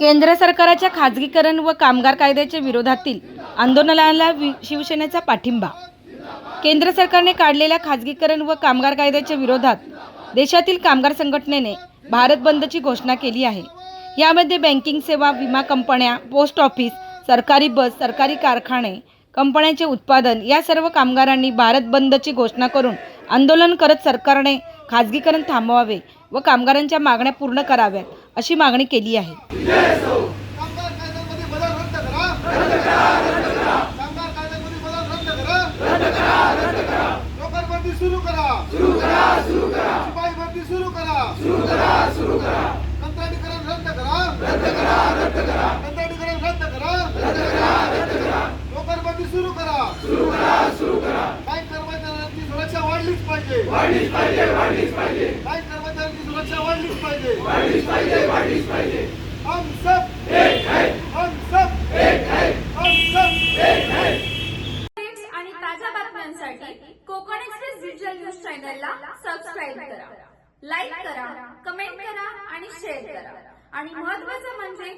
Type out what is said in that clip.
केंद्र सरकारच्या खाजगीकरण व कामगार कायद्याच्या विरोधातील आंदोलनाला वि- शिवसेनेचा पाठिंबा. केंद्र सरकारने काढलेल्या खाजगीकरण व कामगार कायद्याच्या विरोधात देशातील कामगार संघटनेने भारत बंदची घोषणा केली आहे. यामध्ये बँकिंग सेवा विमा कंपन्या पोस्ट ऑफिस सरकारी बस सरकारी कारखाने कंपन्यांचे उत्पादन या सर्व कामगारांनी भारत बंदची घोषणा करून आंदोलन करत सरकारने खाजगीकरण थांबवावे व कामगारांच्या मागण्या पूर्ण कराव्यात अशी मागणी केली आहे. कामगार कायद्यामध्ये बदल रद्द करा भरती सुरू करा सुरू करा कंत्राटीकरण रद्द करा कंत्राटीकरण रद्द करा सुरू करा काही कर्मचाऱ्यांची सुरक्षा वाढलीच पाहिजे. काही कर्मचाऱ्यांची सुरक्षा वाढलीच पाहिजे. हम सब हम सब हम सब अपडेट्स आणि ताज्या बातम्यांसाठी कोकण एक्सप्रेस डिजिटल न्यूज चॅनलला सबस्क्राईब करा. लाईक करा कमेंट करा आणि शेअर करा. आणि महत्त्वाचं म्हणजे